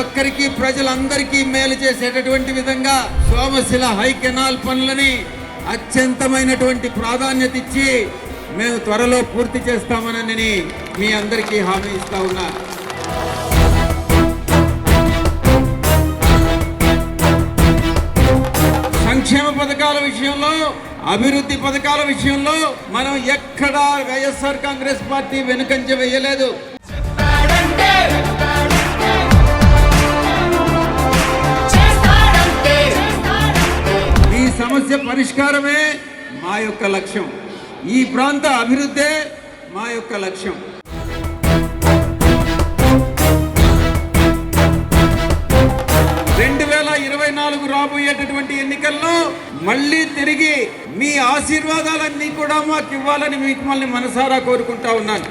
ఒక్కరికి ప్రజలందరికీ మేలు చేసేటటువంటి విధంగా సోమశిల హై కెనాల్ పనులని అత్యంతమైనటువంటి ప్రాధాన్యత ఇచ్చి మేము త్వరలో పూర్తి చేస్తామనని మీ అందరికీ హామీ ఇస్తా ఉన్నా. సంక్షేమ పథకాల విషయంలో అభివృద్ధి పథకాల విషయంలో మనం ఎక్కడా వైఎస్ఆర్ కాంగ్రెస్ పార్టీ వెనుకంజ వేయలేదు. సమస్య పరిష్కారమే మా యొక్క లక్ష్యం. ఈ ప్రాంత అభివృద్ధే మా యొక్క లక్ష్యం. రెండు వేల ఇరవై నాలుగు రాబోయేటటువంటి ఎన్నికల్లో మళ్ళీ తిరిగి మీ ఆశీర్వాదాలన్నీ కూడా మాకు ఇవ్వాలని మిమ్మల్ని మనసారా కోరుకుంటా ఉన్నాను.